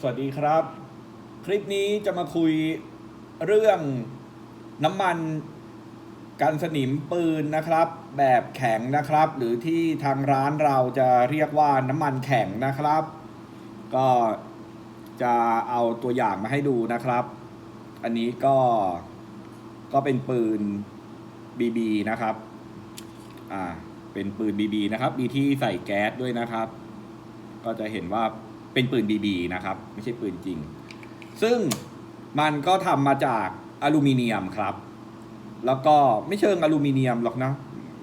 สวัสดีครับ คลิปนี้จะมาคุยเรื่องน้ำมันกันสนิมปืนนะครับ แบบแข็งนะครับ หรือที่ทางร้านเราจะเรียกว่าน้ำมันแข็งนะครับ ก็จะเอาตัวอย่างมาให้ดูนะครับ อันนี้ก็ก็เป็นปืน BB นะครับอ่าเป็นปืน BB นะครับมีที่ใส่แก๊สด้วยนะครับ ก็จะเห็นว่า เป็นปืน BB นะครับ ไม่ใช่ปืนจริง ซึ่งมันก็ทำมาจากอลูมิเนียมครับ แล้วก็ไม่เชิงอลูมิเนียมหรอกนะ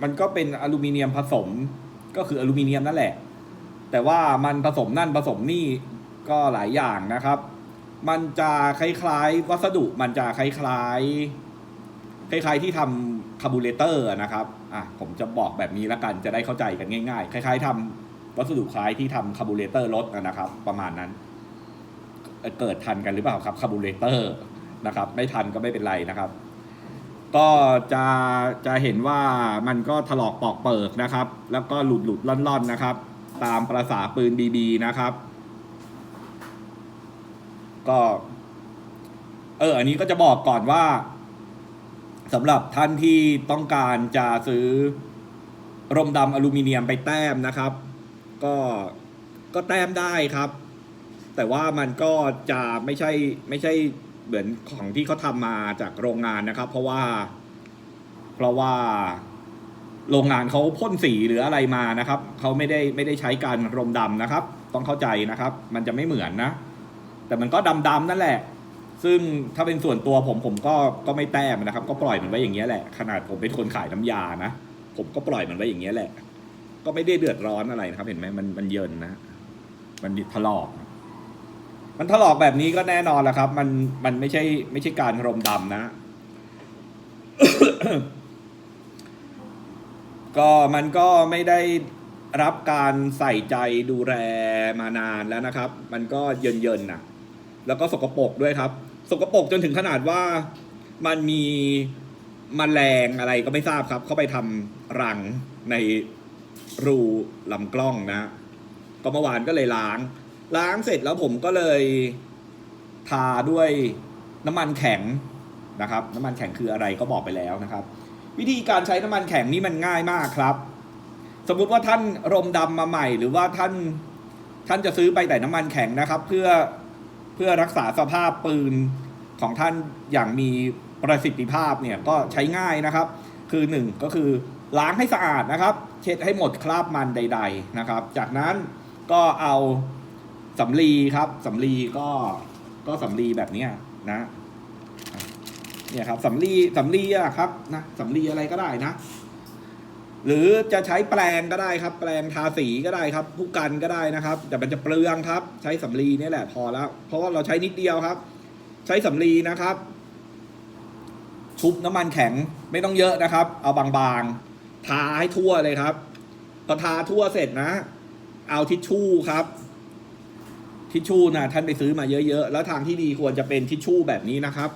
มันก็เป็นอลูมิเนียมผสมก็คืออลูมิเนียมนั่นแหละ แต่ว่ามันผสมนั่นผสมนี่ก็หลายอย่างนะครับ มันจะคล้ายๆวัสดุมันจะคล้ายๆคล้ายๆที่ทำคาบูเรเตอร์นะครับ อะผมจะบอกแบบนี้ล้วกันจะได้เข้าใจกันง่าย ๆ คล้าย ๆทำ วัสดุคล้ายที่ทำคาร์บูเรเตอร์รถนะครับ ประมาณนั้น เกิดทันกันหรือเปล่าครับคาร์บูเรเตอร์นะครับ ไม่ทันก็ไม่เป็นไรนะครับ ก็จะจะเห็นว่ามันก็ถลอกปอกเปิกนะครับ แล้วก็หลุดหลุดล่อนล่อนๆนะครับ ตามประษาปืนบีบีนะครับ ก็เอออันนี้ก็จะบอกก่อนว่าสำหรับท่านที่ต้องการจะซื้อรมดำอลูมิเนียมไปแต้มนะครับ ก็ก็แต้มได้ครับ แต่ว่ามันก็จะไม่ใช่ไม่ใช่เหมือนของที่เขาทำมาจากโรงงานนะครับ เพราะว่า เพราะว่าโรงงานเขาพ่นสีหรืออะไรมานะครับเขาไม่ได้ไม่ได้ใช้การรมดำนะครับ ต้องเข้าใจนะครับ มันจะไม่เหมือนนะ แต่มันก็ดำๆนั่นแหละ ซึ่งถ้าเป็นส่วนตัวผมผมก็ก็ไม่แต้มนะครับ ก็ปล่อยมันไว้อย่างเงี้ยแหละ ขนาดผมเป็นคนขายน้ำยานะผมก็ปล่อยมันไว้อย่างเงี้ยแหละ ก็ไม่ได้เดือดร้อนอะไรนะครับ เห็นไหมมันมันเยินนะ มันถลอก มันถลอกแบบนี้ก็แน่นอนแหละครับ มันมันไม่ใช่ไม่ใช่การรมดำนะ ก็มันก็ไม่ได้รับการใส่ใจดูแลมานานแล้วนะครับ มันก็เยินเยินน่ะแล้วก็สกปรกด้วยครับ สกปรกจนถึงขนาดว่ามันมีมแมลงอะไรก็ไม่ทราบครับ เข้าไปทำรังใน รูลำกล้องนะ ก็เมื่อวานก็เลยล้าง ล้างเสร็จแล้วผมก็เลยทาด้วยน้ำมันแข็งนะครับ น้ำมันแข็งคืออะไรก็บอกไปแล้วนะครับ วิธีการใช้น้ำมันแข็งนี่มันง่ายมากครับ สมมุติว่าท่านรมดำมาใหม่ หรือว่าท่านท่านจะซื้อไปแต่น้ำมันแข็งนะครับ เพื่อเพื่อรักษาสภาพปืนของท่านอย่างมีประสิทธิภาพเนี่ยก็ใช้ง่ายนะครับ คือหนึ่งก็คือล้างให้สะอาดนะครับ เช็ดให้หมดคราบมันใด ๆนะครับ จากนั้นก็เอาสำลีครับสำลีก็ก็สำลีแบบนี้นะเนี่ยครับสำลีสำลีอะครับนะสำลีอะไรก็ได้นะ หรือจะใช้แปลงก็ได้ครับ แปลงทาสีก็ได้ครับผู้กันก็ได้นะครับ แต่มันจะเปลืองครับ ใช้สำลีนี่แหละพอแล้ว เพราะว่าเราใช้นิดเดียวครับ ใช้สำลีนะครับ ชุบน้ำมันแข็งไม่ต้องเยอะนะครับ เอาบางๆ ทาให้ทั่วเลยครับพอทาทั่วเสร็จนะ เอาทิชชู่ครับ ทิชชู่นะท่านไปซื้อมาเยอะๆ แล้วทางที่ดีควรจะเป็นทิชชู่แบบนี้นะครับ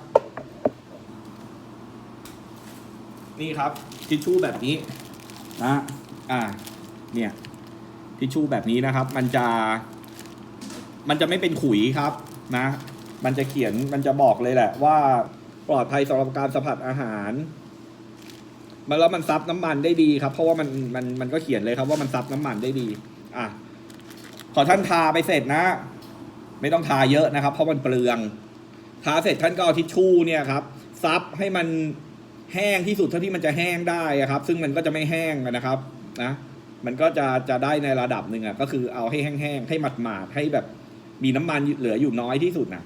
นี่ครับ ทิชชู่แบบนี้นะอ่า เนี่ยทิชชู่แบบนี้นะครับ มันจะ มันจะไม่เป็นขุยครับนะ มันจะเขียนมันจะบอกเลยแหละว่า ปลอดภัยสำหรับการสัมผัสอาหาร มันแล้วมันซับน้ำมันได้ดีครับ เพราะว่ามันมันมันก็เขียนเลยครับว่ามันซับน้ำมันได้ดี อะพอท่านทาไปเสร็จนะ ไม่ต้องทาเยอะนะครับ เพราะมันเปลือง ทาเสร็จท่านก็เอาทิชชู่เนี่ยครับ ซับให้มันแห้งที่สุดเท่าที่มันจะแห้งได้ครับ ซึ่งมันก็จะไม่แห้งนะครับนะมันก็จะจะได้ในระดับหนึ่งอะก็คือเอาให้แห้งๆให้หมาดๆให้แบบมีน้ำมันเหลืออยู่น้อยที่สุดนะ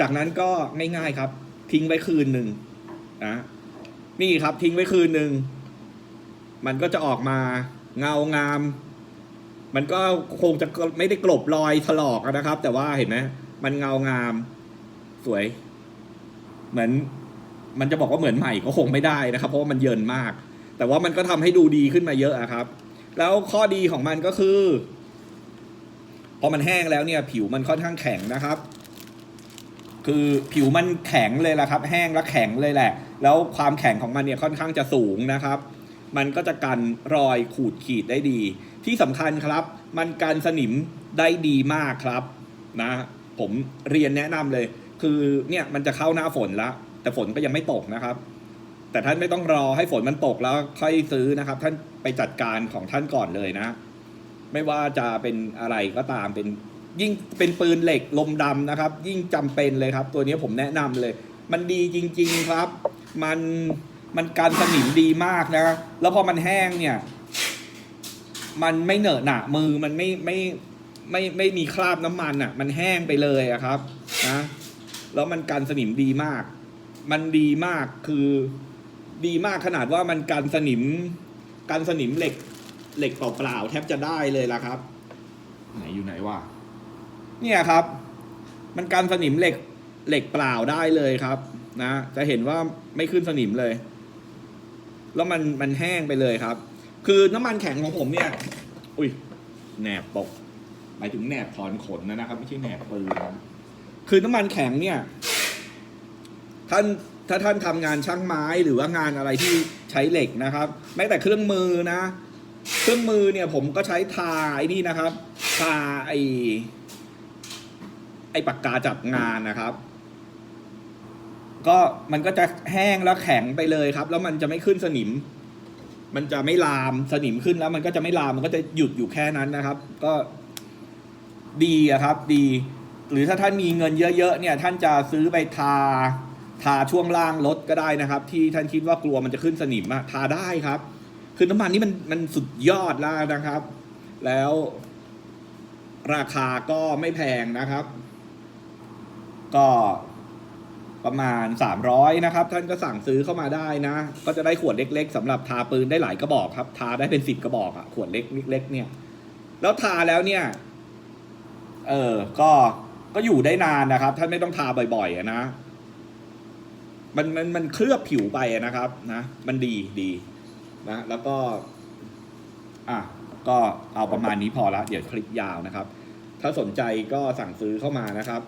จากนั้นก็ง่ายๆครับ ทิ้งไว้คืนหนึ่งนะนี่ครับทิ้งไว้คืนหนึ่งมันก็จะออกมาเงางาม มันก็คงจะไม่ได้กลบรอยถลอกนะครับ แต่ว่าเห็นไหมมันเงางาม สวย เหมือน มันจะบอกว่าเหมือนใหม่ก็คงไม่ได้นะครับ เพราะว่ามันเยินมาก แต่ว่ามันก็ทำให้ดูดีขึ้นมาเยอะอะครับ แล้วข้อดีของมันก็คือพอมันแห้งแล้วเนี่ย ผิวมันค่อนข้างแข็งนะครับ คือผิวมันแข็งเลยละครับ แห้งและแข็งเลยแหละ แล้วความแข็งของมันเนี่ยค่อนข้างจะสูงนะครับ มันก็จะกันรอยขูดขีดได้ดี ที่สำคัญครับ มันกันสนิมได้ดีมากครับนะผมเรียนแนะนำเลย คือเนี่ยมันจะเข้าหน้าฝนล้วแต่ฝนก็ยังไม่ตกนะครับ แต่ท่านไม่ต้องรอให้ฝนมันตกแล้วค่อยซื้อนะครับ ท่านไปจัดการของท่านก่อนเลยนะ ไม่ว่าจะเป็นอะไรก็ตามเป็น ยิ่งเป็นปืนเหล็กลมดำนะครับ ยิ่งจำเป็นเลยครับ ตัวนี้ผมแนะนำเลย มันดีจริง ๆครับ มันมันการสนิมดีมากนะ แล้วพอมันแห้งเนี่ย มันไม่เหนอะหนะมือมันไม่ไม่ไม่ไม่มีคราบน้ำมันอะ มันแห้งไปเลยอะครับนะแล้วมันกันสนิมดีมาก มันดีมากคือดีมากขนาดว่ามันกันสนิมกันสนิมเหล็กเหล็กเปล่าๆแทบจะได้เลยละครับ ไหนอยู่ไหนวะ เนี่ยครับ มันกันสนิมเหล็กเหล็กเปล่าได้เลยครับ นะ จะเห็นว่าไม่ขึ้นสนิมเลย แล้วมันมันแห้งไปเลยครับ คือน้ำมันแข็งของผมเนี่ย อุ้ยแหนบตกหมายถึงแหนบถอนขนนะนะครับ ไม่ใช่แหนบปืนคือน้ำมันแข็งเนี่ย ท่านถ้าท่านทำงานช่างไม้หรือว่างานอะไรที่ใช้เหล็กนะครับ แม้แต่เครื่องมือนะ เครื่องมือเนี่ยผมก็ใช้ทาไอ้นี่นะครับ ทาไอ ไอ้ปากกาจับงานนะครับ ก็มันก็จะแห้งแล้วแข็งไปเลยครับ แล้วมันจะไม่ขึ้นสนิม มันจะไม่ลามสนิมขึ้นแล้ว มันก็จะไม่ลามมันก็จะหยุดอยู่แค่นั้นนะครับ ก็ดีอะครับ ดี หรือถ้าท่านมีเงินเยอะๆเนี่ย ท่านจะซื้อไปทา ทาช่วงล่างรถก็ได้นะครับ ที่ท่านคิดว่ากลัวมันจะขึ้นสนิมอะทาได้ครับ คือน้ำมันนี่มันมันสุดยอดแล้วนะครับ แล้วราคาก็ไม่แพงนะครับ ก็ประมาณ 300 นะครับ ท่านก็สั่งซื้อเข้ามาได้นะ ก็จะได้ขวดเล็ก ๆสำหรับทาปืนได้หลายกระบอกครับ ทาได้เป็นสิบกระบอกอะขวดเล็กเล็กเนี่ย แล้วทาแล้วเนี่ย เออ ก็ก็อยู่ได้นานนะครับ ท่านไม่ต้องทาบ่อยๆนะมันมันมันเคลือบผิวไปนะครับ นะ มันดีดีนะ แล้วก็ อะก็เอาประมาณนี้พอละเดี๋ยวคลิปยาวนะครับ ถ้าสนใจก็สั่งซื้อเข้ามานะครับ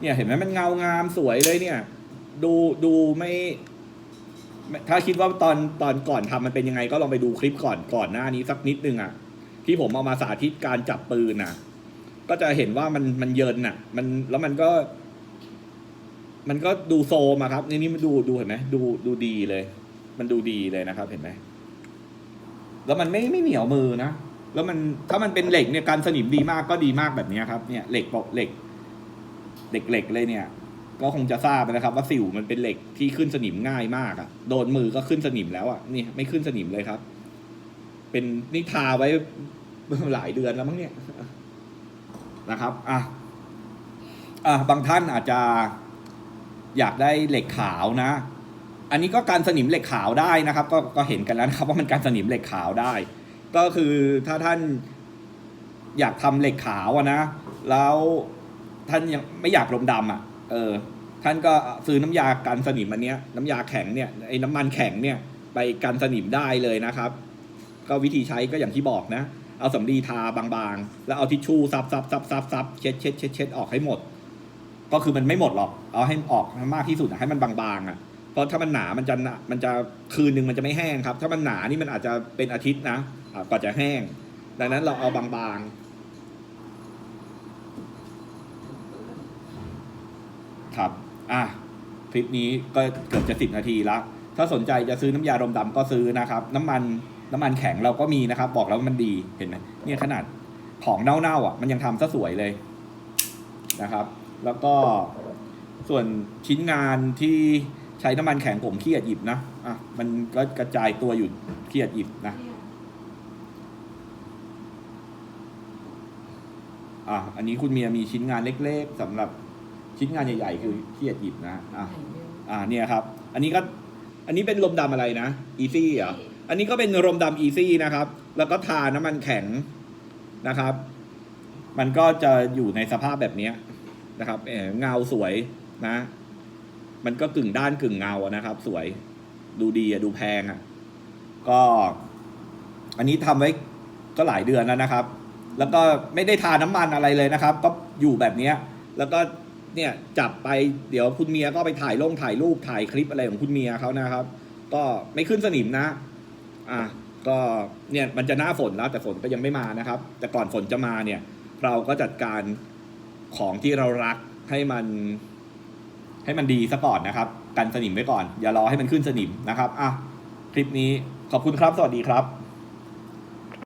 เนี่ยเห็นไหมมันเงางามสวยเลยเนี่ย ดูดูไม่ถ้าคิดว่าตอนตอนก่อนทำมันเป็นยังไง ก็ลองไปดูคลิปก่อนก่อนหน้านี้สักนิดนึงอะ ที่ผมเอามาสาธิตการจับปืนน่ะ ก็จะเห็นว่ามันมันเยินน่ะ มันแล้วมันก็ มันก็ดูโซมอะครับนี่นี่มันดูดูเห็นไหมดูดูดีเลย มันดูดีเลยนะครับ เห็นไหมแล้วมันไม่ไม่เหนียวมือนะแล้วมันถ้ามันเป็นเหล็กเนี่ยการสนิมดีมากก็ดีมากแบบนี้ครับเนี่ยเหล็กปกเหล็ก เหล็กๆเลยเนี่ย ก็คงจะทราบนะครับ ว่าสิวมันเป็นเหล็กที่ขึ้นสนิมง่ายมากอะ่ะ โดนมือก็ขึ้นสนิมแล้วอะ่ะนี่ไม่ขึ้นสนิมเลยครับ เป็นนี่ทาไว้หลายเดือนแล้วมั้งเนี่ยนะครับอะอะบางท่านอาจจะอยากได้เหล็กขาวนะ อันนี้ก็การสนิมเหล็กขาวได้นะครับ ก็ก็เห็นกันแล้วนะครับ ว่ามันการสนิมเหล็กขาวได้ ก็คือถ้าท่านอยากทำเหล็กขาวนะ แล้ว ท่านยังไม่อยากลมดำอะ เออ ท่านก็ซื้อน้ำยากันสนิมอันเนี้ย น้ำยาแข็งเนี่ยไอ้น้ำมันแข็งเนี่ย ไปกันสนิมได้เลยนะครับ ก็วิธีใช้ก็อย่างที่บอกนะ เอาสำลีทาบางๆ แล้วเอาทิชชู่ซับซับซับซับซับเช็ดเช็ดเช็ดเช็ดออกให้หมด ก็คือมันไม่หมดหรอก เอาให้ออกมากที่สุดให้มันบางๆอะเพราะถ้ามันหนา มันจะ มันจะคืนหนึ่งมันจะไม่แห้งครับ ถ้ามันหนานี่มันอาจจะเป็นอาทิตย์นะอะกว่าจะแห้ง ดังนั้นเราเอาบางๆ ครับอะคลิปนี้ก็เกือบจะสิบนาทีละถ้าสนใจจะซื้อน้ำยาดมดำก็ซื้อนะครับ น้ำมันน้ำมันแข็งเราก็มีนะครับ บอกแล้วมันดีเห็นไหมเนี่ยขนาดของเน่าๆอะ มันยังทำซะสวยเลยนะครับ แล้วก็ส่วนชิ้นงานที่ใช้น้ำมันแข็งผมขี้เกียจหยิบนะอะมันก็กระจายตัวอยู่ขี้เกียจหยิบนะอะอันนี้คุณเมียมีชิ้นงานเล็ก ๆสำหรับ ชิ้นงานใหญ่ๆคือขี้เกียจหยิบนะอะอ่าเนี่ยครับ อันนี้ก็อันนี้เป็นลมดำอะไรนะอีซี่เหรออันนี้ก็เป็นลมดำอีซี่นะครับ แล้วก็ทาน้ำมันแข็งนะครับ มันก็จะอยู่ในสภาพแบบเนี้ยนะครับเอ่อเงาสวยนะ มันก็กึ่งด้านกึ่งเงาอะนะครับ สวยดูดีอะดูแพงอะก็ อันนี้ทำไว้ก็หลายเดือนแล้วนะครับ แล้วก็ไม่ได้ทาน้ำมันอะไรเลยนะครับ ก็อยู่แบบเนี้ยแล้วก็ เนี่ยจับไปเดี๋ยวคุณเมียก็ไปถ่ายลงถ่ายรูปถ่ายคลิปอะไรของคุณเมียเขานะครับ ก็ไม่ขึ้นสนิมนะ อะก็เนี่ยมันจะหน้าฝนแล้วแต่ฝนก็ยังไม่มานะครับ แต่ก่อนฝนจะมาเนี่ย เราก็จัดการของที่เรารักให้มัน ให้มันดีซะก่อนนะครับ กันสนิมไว้ก่อน อย่ารอให้มันขึ้นสนิมนะครับอะคลิปนี้ขอบคุณครับ สวัสดีครับ